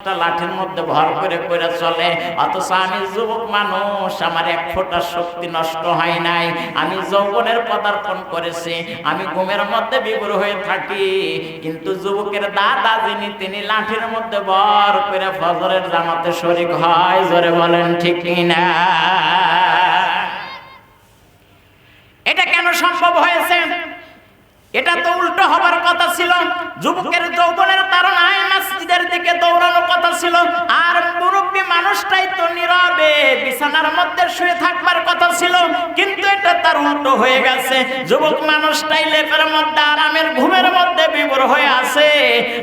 একটা লাঠির মধ্যে ভর করে করে চলে, অথচ আমি যুবক মানুষ, আমার এক শক্তি নষ্ট হয় নাই। আমি যৌবনের পদার্পণ করেছি, আমি ঘুমের মধ্যে হয়ে থাকি। কিন্তু যুবকের দাদা যিনি, তিনি লাঠির মধ্যে ভর করে ফজরের জামাতে শরিক হয়, জোরে বলেন ঠিক না এটা কেন সম্ভব হয়েছে? এটা তো উল্টো হবার কথা ছিল। যুবকের যৌবনের তারণায় মসজিদের দিকে দৌড়ানোর কথা ছিল। আর মুরব্বী মানুষটাই তো নীরবে, বিছানার মধ্যে শুয়ে থাকবার কথা ছিল। কিন্তু এটা তার উল্টো হয়ে গেছে। যুবক মানুষটাই লেপের মধ্যে, আরামের ঘুমের মধ্যে বিবর হয়ে আছে।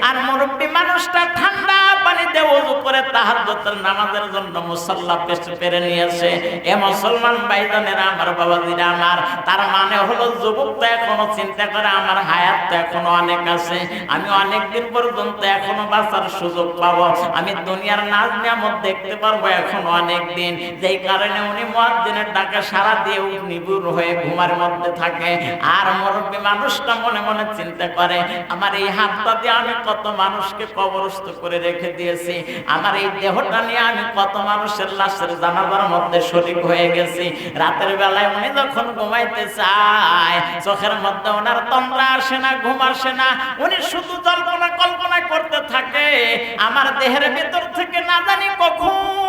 আর মুরব্বী মানুষটা ঠান্ডা পানিতে ওযু করে তাহাজ্জুদের নামাজের জন্য মুসাল্লা পেশ পেরে নিয়েছে। এ মুসলমান ভাইজানেরা, আমার বাবাজিরা আমার, তার মানে হলো যুবক তো এখনও চিন্তা করে, আমার হায়াত তো এখনও অনেক আছে। আমি অনেক দিন পর্যন্ত এখনও বাঁচার সুযোগ পাবো। আমি দুনিয়ার নাজ নিয়ামত দেখতে পারব এখনও অনেক দিন। যেই কারণে উনি মুয়াজ্জিনের ডাকে সারা দিয়ে নিবুর হয়ে ঘুমার মধ্যে থাকে। আর মুরব্বী মানুষটা মনে মনে চিন্তা করে, আমার এই হাতটা দিয়ে আমি কত মানুষকে কবরস্থ করে রেখে দিয়েছি। আমার এই দেহটা নিয়ে আমি কত মানুষের লাশের জানাবার মধ্যে শরিক হয়ে গেছি। রাতের বেলায় উনি যখন ঘুমাইতে চায়, চোখের মধ্যে ওনার তন্দ্রা আসে না, ঘুম আসে না। উনি শুধু জল্পনা কল্পনা করতে থাকে, আমার দেহের ভেতর থেকে না জানি কখন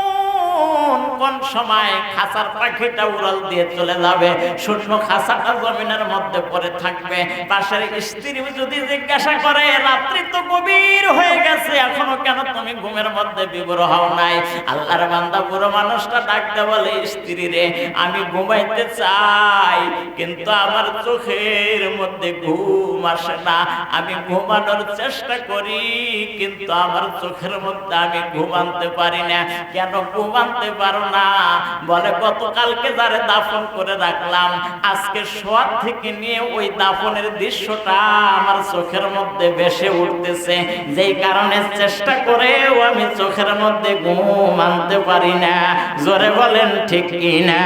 কোন কোন সময় খাসার পাখিটা উড়াল দিয়ে চলে যাবে? শূন্য খাসাটা জমিনের মধ্যে পড়ে থাকবে। পাশের স্ত্রী যদি জিজ্ঞাসা করে, রাত্রি তো গভীর হয়ে গেছে, এখনও কেন তুমি ঘুমের মধ্যে বিবর হও নাই? আল্লাহর বান্দা বুড়ো মানুষটা ডাকতে বলে, স্ত্রী রে, আমি ঘুমাইতে চাই, কিন্তু আমার চোখের মধ্যে ঘুম আসে না। আমি ঘুমানোর চেষ্টা করি, কিন্তু আমার চোখের মধ্যে আমি ঘুম আনতে পারি না। কেন ঘুম আনতে পারো না। বলে, গতকালকে যারে দাফন করে রাখলাম, আজকে শোয়ার থেকে নিয়ে ওই দাফনের দৃশ্যটা আমার চোখের মধ্যে ভেসে উঠতেছে। যেই কারণে চেষ্টা করেও আমি চোখের মধ্যে ঘুম আনতে পারি না। জোরে বলেন, ঠিক কিনা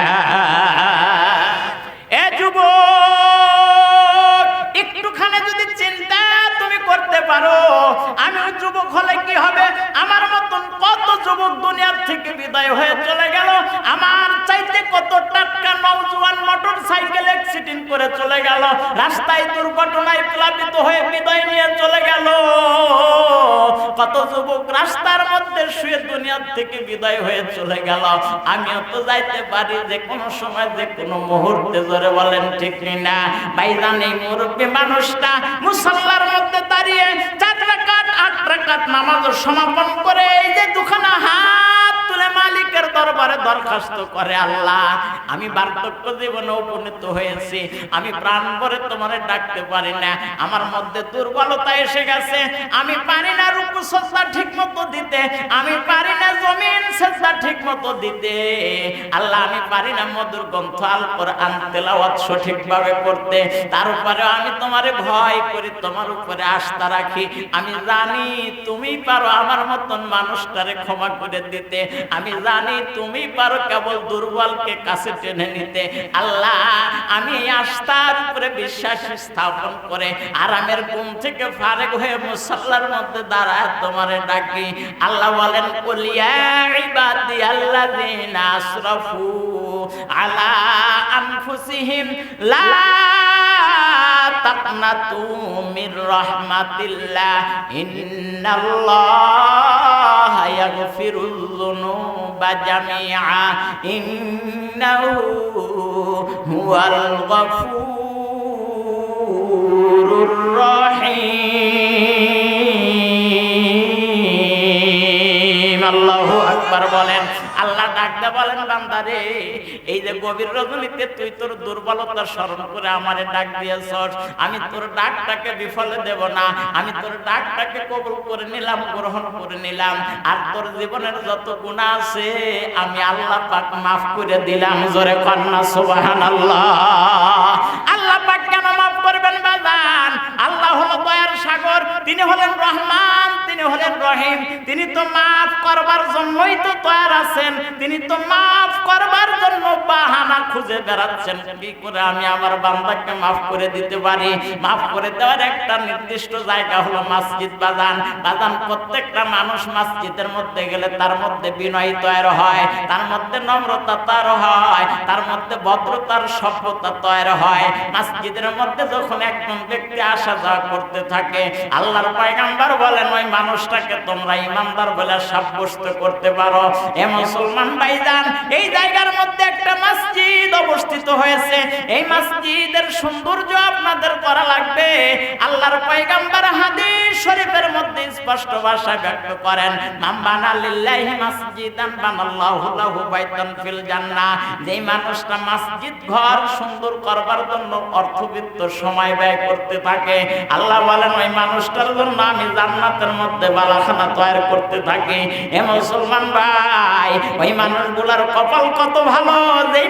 এ যুবক, একটুখানি যদি চিন্তা তুমি করতে পারো, আমি যুবক হলে কি হবে? আমার মতন কত থেকে বিদায় হয়ে চলে গেল। আমার চাইতে কত টাটকা নওজোয়ান মোটর সাইকেল অ্যাক্সিডেন্ট করে চলে গেল। রাস্তায় দুর্ঘটনায় প্লাবিত হয়ে বিদায় নিয়ে চলে গেল। কত যুবক রাস্তার মধ্যে শুয়ে দুনিয়ার থেকে বিদায় হয়ে চলে গেল। আমিও তো যাইতে পারি যে কোনো সময়, যে কোনো মুহূর্তে জোরে বলেন, ঠিক না ভাইজান এই মুরব্বী মানুষটা মুসল্লার মধ্যে দাঁড়িয়ে চার রাকাত, আট রাকাত নামাজ সমাপন করে এই যে দুখানা হাত তুলে মালিকের দরবারে দরখাস্ত করে, আল্লাহ, আমি বার্ধক্য জীবনে উপনীত হয়েছি। আমি প্রাণ ভরে তোমারে ডাকতে পারি না। আমার মধ্যে দুর্বলতা এসে গেছে। আমি পারি না রূপু সজ্জা ঠিক মতো দিতে। আমি পারি না জমিন সজ্জা ঠিক মতো দিতে। আল্লাহ, আমি পারি না মধুর গ্রন্থ আল কোরআন তেলাওয়াত সঠিকভাবে করতে তার উপরে আমি তোমারে ভয় করি, তোমার উপরে আস্থা রাখি। আমি জানি তুমি পারো আমার মতন মানুষটারে ক্ষমা করে দিতে। আমি জানি তুমি পারো কেবল দুর্বলকে কাছে টেনে নিতে। আল্লাহ, আমি আস্থার উপরে বিশ্বাস স্থাপন করে আরামের ঘুম থেকে ফারেক হয়ে মুসল্লার মধ্যে দাঁড়ায় তোমারে ডাকি। আল্লাহ বলেন কলিয়া ইবাদি দিন আসরাফু আলা আনফুসিহিম, লা তাকনাতু মির রাহমাতিল্লাহ, ইন্নাল্লাহা ইয়াগফিরুল যুনুবা জামিআ, ইন্নাহু হুয়াল গফুরুর রহিম। আল্লাহু আকবার বলেন ডাকতে বলেন বান্দারে এই যে গভীর রজনীতে তুই তোর দুর্বলতা স্মরণ করে আমারে ডাক দিয়েছস। আমি তোর ডাকটাকে বিফলে দেব না। আমি তোর ডাকটাকে কবুল করে নিলাম, গ্রহণ করে নিলাম। আর তোর জীবনের যত গুণা আছে, আমি আল্লাহ পাক মাফ করে দিলাম। জোরে কন্যা সুবহানাল্লাহ। আল্লাহ পাক কেন মাফ করবেন, বাজান? আল্লাহ হলো দয়ার সাগর, তিনি হলেন রহমান, তিনি হলেন রহিম। তিনি তো মাফ করবার জন্যই তো তৈরি আছেন। তিনি তো মাফ করবার জন্য বাহানা খুঁজে বেড়াচ্ছেন। কি করে আমি আমার বান্দাকে মাফ করে দিতে পারি? মাফ করে দেওয়ার একটা নির্দিষ্ট জায়গা হলো মসজিদ বাজান। বাজান প্রত্যেকটা মানুষ মসজিদের মধ্যে গেলে তার মধ্যে বিনয় তৈরি হয়, তার মধ্যে নম্রতা তার হয়, তার মধ্যে ভদ্রতার সভ্যতা তৈরি হয়। মসজিদের মধ্যে যখন একজন ব্যক্তি আসা যাওয়া করতে থাকে, আল্লাহর পয়গাম্বার বলেন, ওই মানুষটাকে তোমরা ইমানদার বলে সাব্যস্ত করতে পারো। এ মুসলমান ভাইজান এই জায়গার মধ্যে একটা মসজিদ অবস্থিত হয়েছে। এই মসজিদের সৌন্দর্য আপনাদের করা লাগবে। আল্লাহর পয়গাম্বার হাদিস শরীফের মধ্যে স্পষ্ট ভাষায় ব্যক্ত করেন, মান বানা লিল্লাহি মাসজিদান বানাল্লাহু লাহু বাইতান ফিল জান্নাহ। যেই মানুষটা মসজিদ ঘর সুন্দর করবার জন্য অর্থবিত্ত সময় ব্যয় করতে থাকে, আল্লাহ বলেন, ওই মানুষটার জন্য আমি জান্নাতের মধ্যে বালাখানা তৈরি করতে থাকি। এ মুসলমান ভাই, ওই মানুষগুলার কপাল কত ভালো, যেই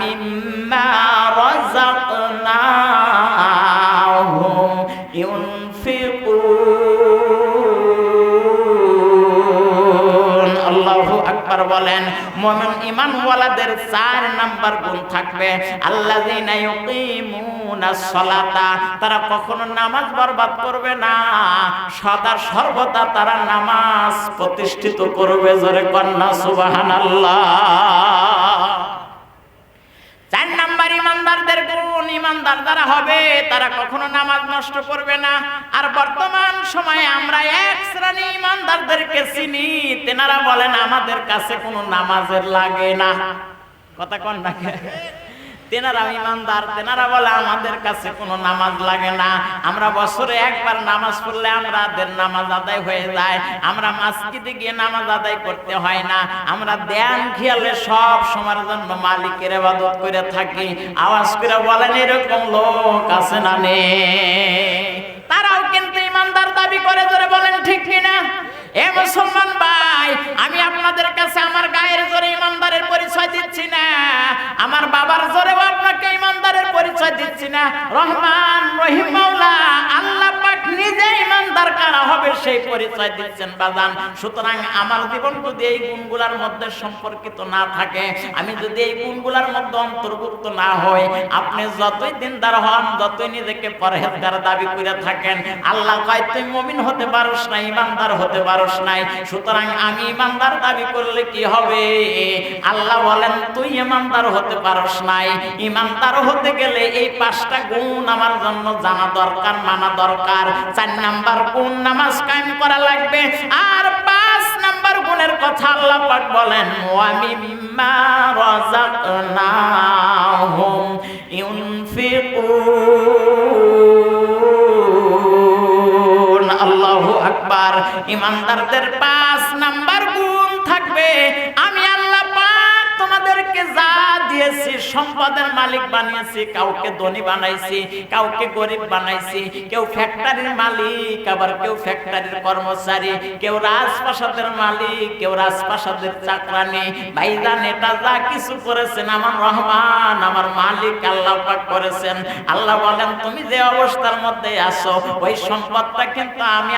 মিম্মা রাযাকনাহুম ইউনফিকুন আল্লাহু আকবার বলেন, মুমিন ঈমানওয়ালাদের চার নাম্বার গুণ থাকবে। ইউকিমুনাস সালাতা, তারা কখনো নামাজ বরবাদ করবে না। সদা সর্বদা তারা নামাজ প্রতিষ্ঠিত করবে, জোরে কন্যা সুবহানাল্লাহ। চার নাম্বার ইমানদারদের গুণ ইমানদার যারা হবে, তারা কখনো নামাজ নষ্ট করবে না। আর বর্তমান সময়ে আমরা এক শ্রেণি ইমানদারদেরকে চিনি, তেনারা বলেন, আমাদের কাছে কোনো নামাজের লাগে না। কথা কন তেনারা ইমানদার, তেনারা বলে, আমাদের কাছে কোনো নামাজ লাগে না। আমরা বছরে একবার নামাজ পড়লে আমাদের নামাজ আদায় হয়ে যায়। আমরা মসজিদে গিয়ে নামাজ আদায় করতে হয় না। আমরা ধ্যান খেয়ালে সব সময়ের জন্য মালিকের ইবাদত করে থাকি। আওয়াজ করে বলেন, এরকম লোক আছে না নেই তারাও কিন্তু ইমানদার দাবি করে ধরে বলেন, ঠিক কিনা এ মুসলমান ভাই, আমি আপনাদের কাছে আমার গায়ের জোরে ইমানদারের পরিচয় দিচ্ছি না। আমার বাবার পরিচয় না রহমান রহিম মাওলা আল্লাহ নিজে ইমানদার কারা হবে সেই পরিচয় দিচ্ছেন বাজান। সুতরাং আমার জীবন যদি এই গুণগুলার মধ্যে সম্পর্কিত না থাকে, আমি যদি এই গুণগুলার মধ্যে অন্তর্ভুক্ত না হই, আপনি যতই দিনদার হন, যতই নিজেকে পরহেজগার দাবি করে থাকেন, আল্লাহ কয়, তুই মুমিন হতে পারোস না ইমানদার হতে পারোস নাই। সুতরাং আমি ইমানদার দাবি করলে কি হবে? আল্লাহ বলেন, তুই ইমানদার হতে পারোস নাই। ইমানদার হতে গেলে এই পাঁচটা গুণ আমার জন্য জানা দরকার, মানা দরকার। চার নাম্বার গুণ নামাজ কায়েম করা লাগবে। আর পাঁচ নাম্বার গুণের কথা আল্লাহ পাক বলেন, ওয়া মিম্মা রাযাকনাহুম ইউনফিকুন। আল্লাহু আকবার। ইমানদারদের পাঁচ নাম্বার গুণ থাকবে। আমি যা দিয়েছি, সম্পদের মালিক বানিয়েছি, কাউকে ধনী বানাইছি, কাউকে গরিব বানাইছি, কেউ ফ্যাক্টরির মালিক, আবার কেউ ফ্যাক্টরির কর্মচারী, কেউ রাজপ্রাসাদের মালিক, কেউ রাজপ্রাসাদের চাকরানি। ভাইজান এটা যা কিছু করেছেন, আমার রহমান, আমার মালিক আল্লাহ পাক করেছেন। আল্লাহ বলেন, তুমি যে অবস্থার মধ্যে আছো, ওই সম্পদটা কিন্তু আমি